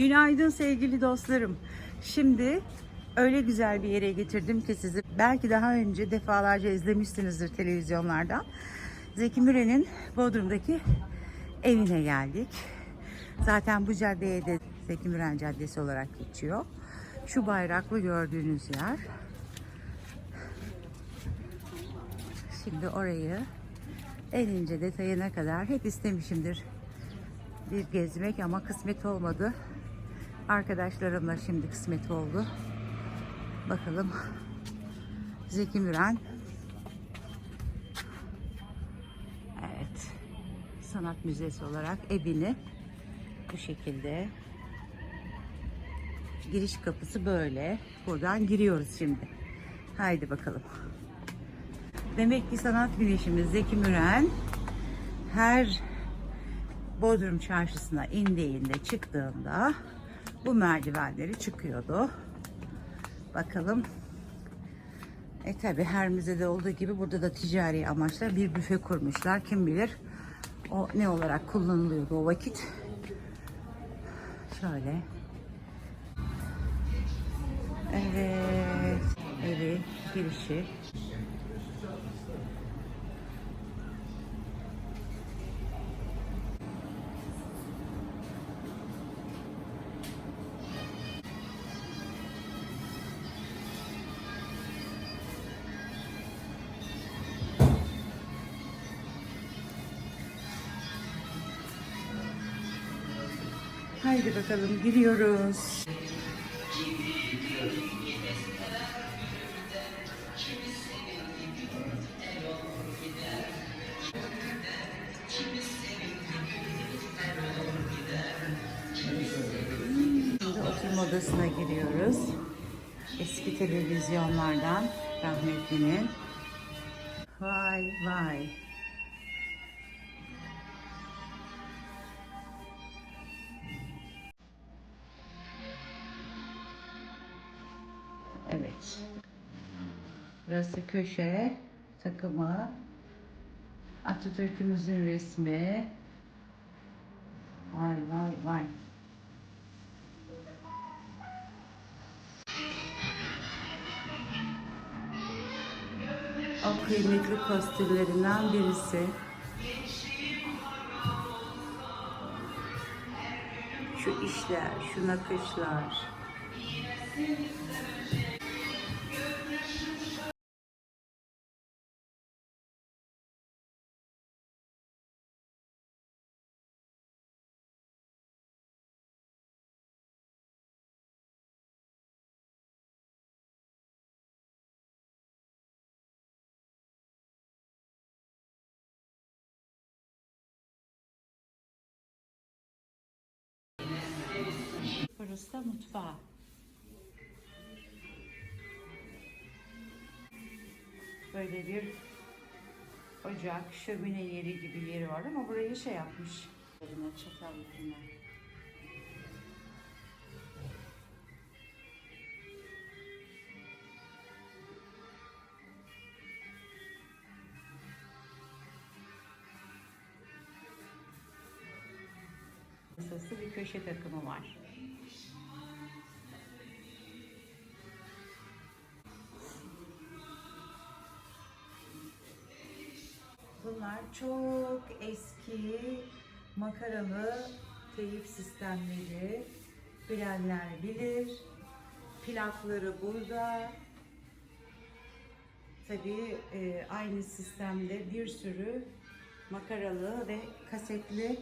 Günaydın sevgili dostlarım. Şimdi öyle güzel bir yere getirdim ki sizi. Belki daha önce defalarca izlemişsinizdir televizyonlardan. Zeki Müren'in Bodrum'daki evine geldik. Zaten bu caddeye de Zeki Müren Caddesi olarak geçiyor. Şu bayraklı gördüğünüz yer. Şimdi orayı en ince detayına kadar hep istemişimdir bir gezmek ama kısmet olmadı. Arkadaşlarımla şimdi kısmet oldu. Bakalım Zeki Müren. Evet. Sanat Müzesi olarak evini bu şekilde. Giriş kapısı böyle. Buradan giriyoruz şimdi. Haydi bakalım. Demek ki sanat güneşimiz Zeki Müren her Bodrum çarşısına indiğinde çıktığında bu merdivenleri çıkıyordu. Bakalım. E tabi her müzede olduğu gibi burada da ticari amaçla bir büfe kurmuşlar. Kim bilir o ne olarak kullanılıyordu o vakit. Şöyle. Evet. Evi girişi. Haydi bakalım giriyoruz. Şimdi oturma odasına giriyoruz. Eski televizyonlardan rahmetlinin. Vay vay. Burası köşe takımı. Atatürk'ümüzün resmi. Vay vay vay. O kıymetli kostümlerinden birisi. Şu işler, şu nakışlar. Burası da mutfağı. Böyle bir ocak, şömine yeri gibi yeri var ama burayı şey yapmış. Eline çatal yüküne. Masası bir köşe takımı var. Bunlar çok eski makaralı teyip sistemleri. Bilenler bilir. Plakları burada. Tabii e, aynı sistemde bir sürü makaralı ve kasetli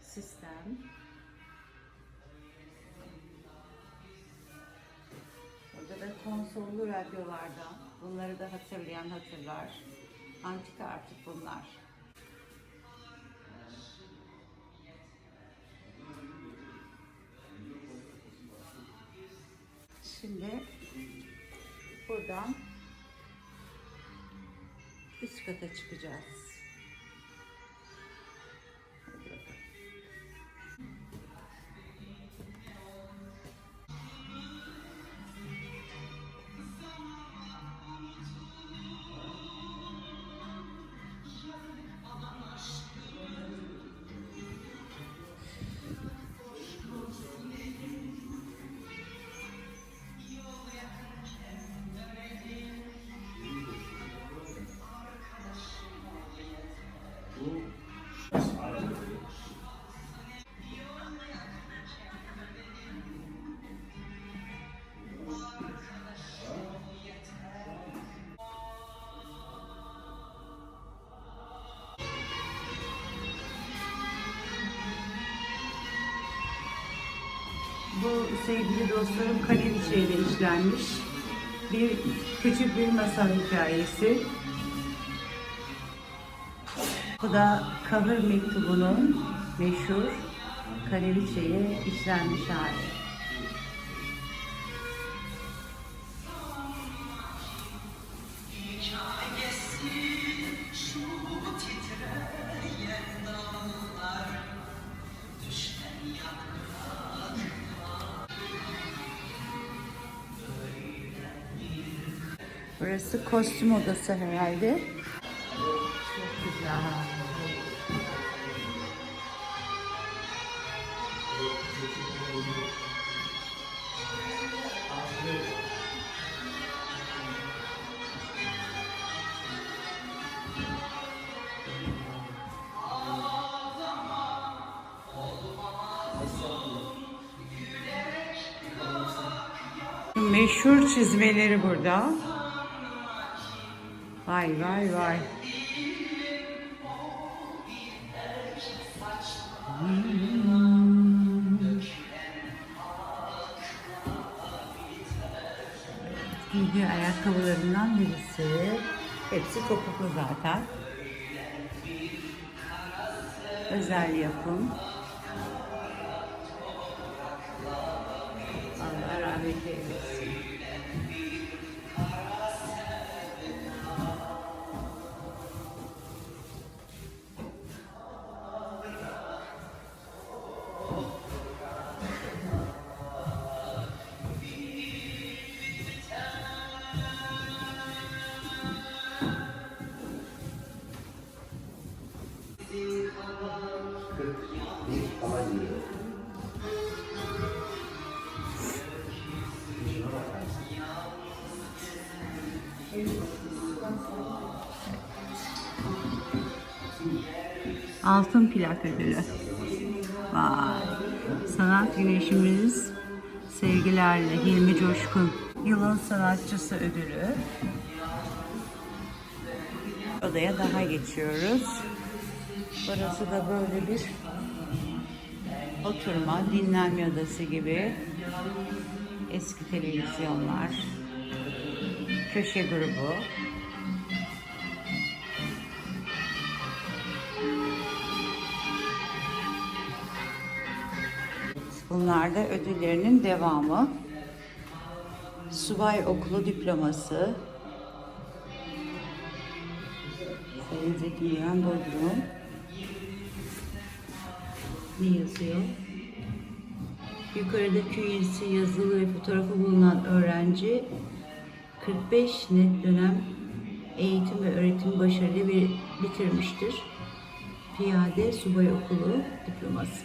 sistem. Burada da konsollu radyolardan. Bunları da hatırlayan hatırlar. Antika artık bunlar. Şimdi buradan üst kata çıkacağız. Sevgili dostlarım Kaleniçe'yle işlenmiş. Bir küçük bir masal hikayesi. Bu da Kahır Mektubu'nun meşhur Kaleniçe'ye işlenmiş hali. Burası kostüm odası herhalde. Çok güzel. Meşhur çizmeleri burada. Vay vay vay. Giydiği ayakkabılarından birisi. Hepsi topuklu zaten. Özel yapım. Altın plak ödülü. Vay. Sanat güneşimiz sevgilerle Hilmi Coşkun. Yılın sanatçısı ödülü. Odaya daha geçiyoruz. Burası da böyle bir oturma, dinlenme odası gibi. Eski televizyonlar. Köşe grubu. Bunlar da ödüllerinin devamı. Subay Okulu diploması. Sayın Zeki Müren Bodrum. Ne yazıyor? Yukarıda QNC yazılı ve fotoğrafı bulunan öğrenci 45 net dönem eğitim ve öğretim başarılı bir bitirmiştir. Piyade Subay Okulu diploması.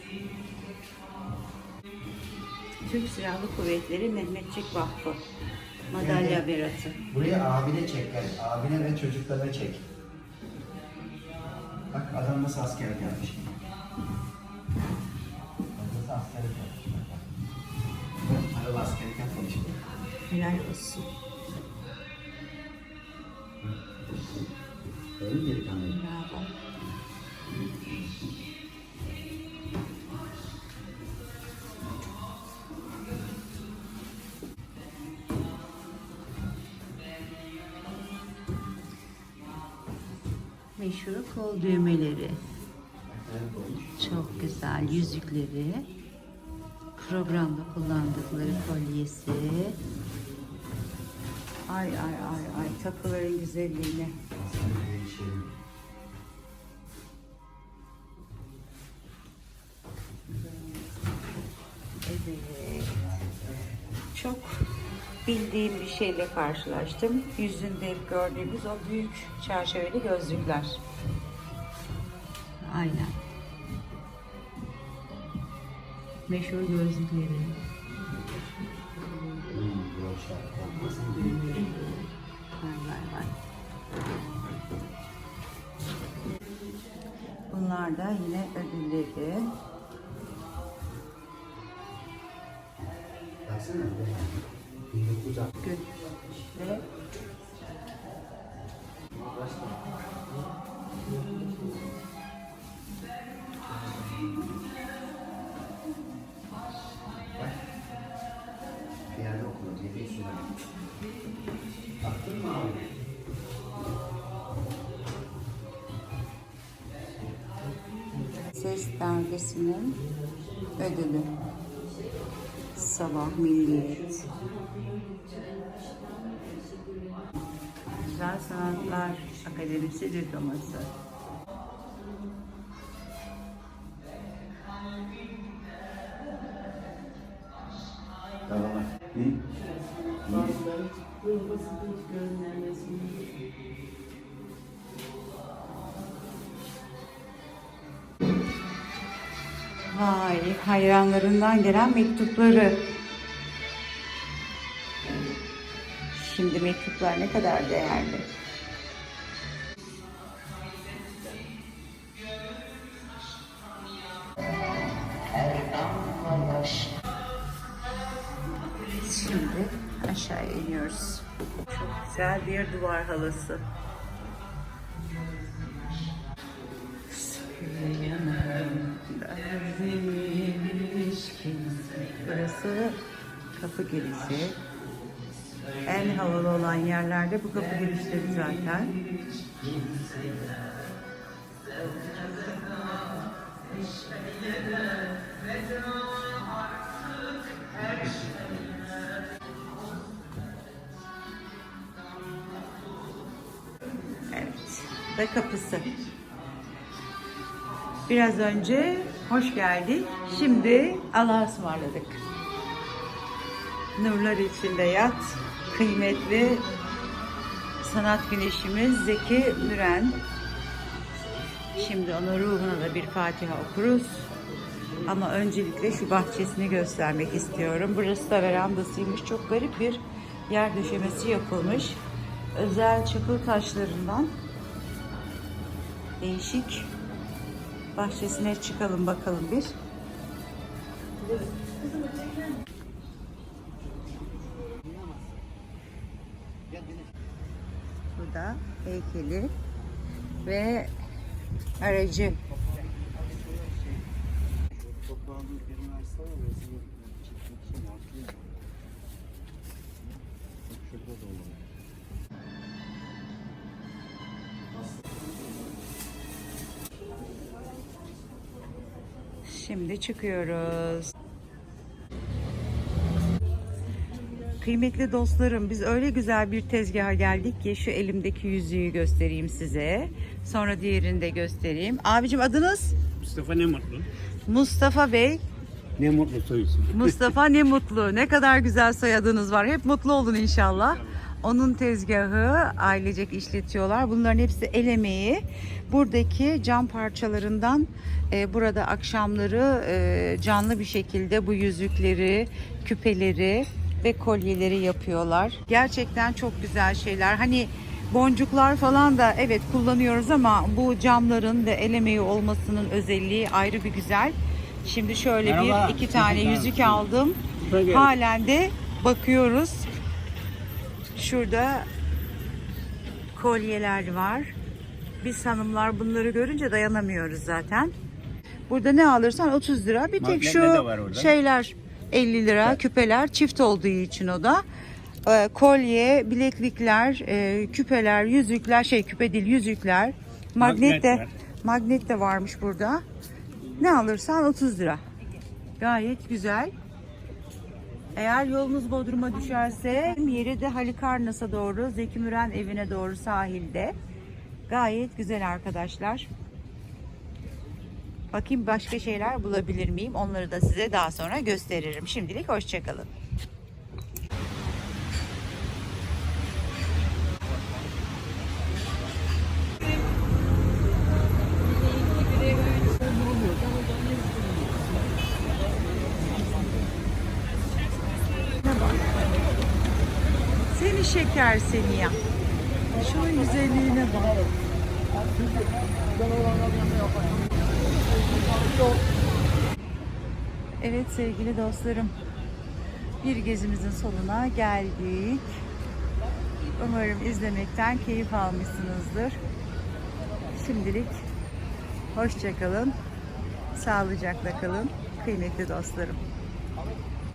Türk Silahlı Kuvvetleri Mehmetçik Vakfı madalya beratı. Buraya abine çek gel. Abine ve çocuklarına çek. Bak adam nasıl yapmış. Bak Nasıl askerlik yapmış. bak. Arada askerlik yapmamış. Helal olsun. Öyle mi delikanlı? Bravo. Meşhur kol düğmeleri. Çok güzel yüzükleri. Programda kullandıkları kolyesi. Ay ay ay ay takıların güzelliğine. Evet. Çok bildiğim bir şeyle karşılaştım. Yüzünde hep gördüğümüz o büyük çerçeveli gözlükler. Aynen. Meşhur gözlükleri. Hmm. Vay vay vay. Bunlar da yine ödülleri. Baksana. 1960. Gül ve bir yerde okudum. Yedi üstüne. Baktın? Ses dergisinin ödülü. Sabah Milliyet. Güzel Sanatlar Akademisi diploması. Vay, hayranlarından gelen mektupları. Şimdi mektuplar ne kadar değerli. Şimdi aşağıya iniyoruz. Çok güzel bir duvar halısı. Kapı girişi. En havalı olan yerlerde bu kapı girişleri zaten. Evet. Ve kapısı. Biraz önce hoş geldik. Şimdi Allah'a ısmarladık. Nurlar içinde yat. Kıymetli sanat güneşimiz Zeki Müren. Şimdi onun ruhuna da bir Fatiha okuruz. Ama öncelikle şu bahçesini göstermek istiyorum. Burası da verandasıymış. Çok garip bir yer döşemesi yapılmış. Özel çakıl taşlarından değişik bahçesine çıkalım bakalım bir. Burada heykeli ve aracı. Toprağın birini Kıymetli dostlarım biz öyle güzel bir tezgaha geldik ki şu elimdeki yüzüğü göstereyim size. Sonra diğerini de göstereyim. Abicim adınız? Mustafa ne mutlu. Mustafa Bey. Ne mutlu soyusun. Mustafa ne mutlu. Ne kadar güzel soyadınız var. Hep mutlu olun inşallah. Onun tezgahı ailecek işletiyorlar. Bunların hepsi el emeği. Buradaki cam parçalarından e, burada akşamları e, canlı bir şekilde bu yüzükleri, küpeleri ve kolyeleri yapıyorlar. Gerçekten çok güzel şeyler. Hani boncuklar falan da evet kullanıyoruz ama bu camların da el emeği olmasının özelliği ayrı bir güzel. Şimdi şöyle Merhaba. bir iki tane yüzük aldım. Halen de bakıyoruz. Şurada kolyeler var. Biz hanımlar bunları görünce dayanamıyoruz zaten. Burada ne alırsan 30 lira. Bir tek Magnetle şu şeyler 50 lira. Küpeler çift olduğu için o da. Ee, kolye, bileklikler, e, küpeler, yüzükler, şey küpe değil yüzükler. Magnet de magnet de varmış burada. Ne alırsan 30 lira. Gayet güzel. Eğer yolunuz Bodrum'a düşerse yeri de Halikarnas'a doğru, Zeki Müren evine doğru sahilde. Gayet güzel arkadaşlar. Bakayım başka şeyler bulabilir miyim? Onları da size daha sonra gösteririm. Şimdilik hoşçakalın. Seni şeker seni ya. Şunun güzelliğine bak. Evet sevgili dostlarım. Bir gezimizin sonuna geldik. Umarım izlemekten keyif almışsınızdır. Şimdilik hoşçakalın. Sağlıcakla kalın kıymetli dostlarım.